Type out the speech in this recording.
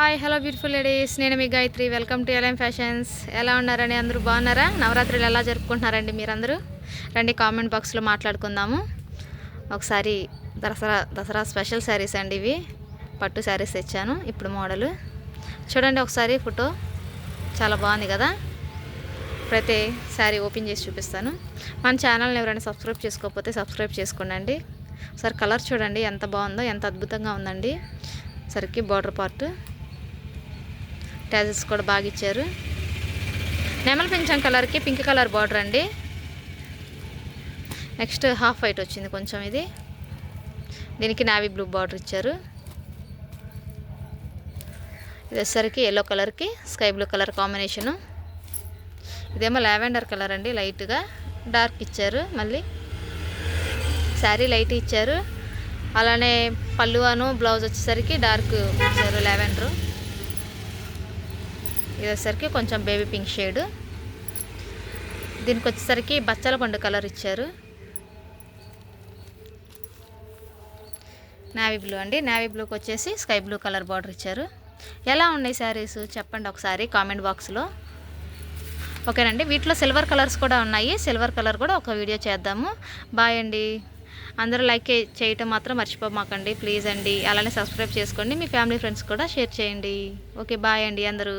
Hi hello beautiful ladies నేను మీ Gayatri. Welcome to LM fashions ఎలా ఉన్నారని అందరూ బాగున్నారా? నవరాత్రులు ఎలా జరుపుకుంటున్నారండి మీరందరూ? రండి కామెంట్ బాక్స్లో మాట్లాడుకుందాము. ఒకసారి దసరా దసరా స్పెషల్ శారీస్ అండి ఇవి. పట్టు శారీస్ తెచ్చాను ఇప్పుడు మోడలు. చూడండి ఒకసారి ఫోటో. చాలా బాగుంది కదా? ప్రతి శారీ ఓపెన్ చేసి చూపిస్తాను. మన ఛానల్ని ఎవరైనా సబ్స్క్రైబ్ చేసుకోకపోతే సబ్స్క్రైబ్ చేసుకోండి ఒకసారి కలర్ చూడండి ఎంత బాగుందో ఎంత అద్భుతంగా ఉందండి. సరికి బార్డర్ పార్ట్ ట్యాజెస్ కూడా బాగా ఇచ్చారు. నెమల పెంచం కలర్కి పింక్ కలర్ బార్డర్ అండి. నెక్స్ట్ హాఫ్ వైట్ వచ్చింది కొంచెం ఇది. దీనికి నావీ బ్లూ బార్డర్ ఇచ్చారు. ఇది వచ్చేసరికి ఎల్లో కలర్కి స్కై బ్లూ కలర్ కాంబినేషను ఇదేమో లావెండర్ కలర్ అండి లైట్గా డార్క్ ఇచ్చారు మళ్ళీ. శారీ లైట్ ఇచ్చారు. అలానే పళ్ళువాను బ్లౌజ్ వచ్చేసరికి డార్క్ ఇచ్చారు లావెండర్ ఇది వచ్చేసరికి కొంచెం బేబీ పింక్ షేడ్ దీనికి వచ్చేసరికి బచ్చల పండు కలర్ ఇచ్చారు. నావీ బ్లూ అండి. నావీ బ్లూకి వచ్చేసి స్కై బ్లూ కలర్ బార్డర్ ఇచ్చారు. ఎలా ఉన్నాయి శారీస్ చెప్పండి ఒకసారి కామెంట్ బాక్స్లో ఓకేనండి వీటిలో సిల్వర్ కలర్స్ కూడా ఉన్నాయి. సిల్వర్ కలర్ కూడా ఒక వీడియో చేద్దాము. బాయ్ అండి. అందరూ లైక్ చేయటం మాత్రం మర్చిపోమాకండి. ప్లీజ్ అండి. అలానే సబ్స్క్రైబ్ చేసుకోండి. మీ ఫ్యామిలీ ఫ్రెండ్స్ కూడా షేర్ చేయండి. ఓకే బాయ్ అండి అందరూ.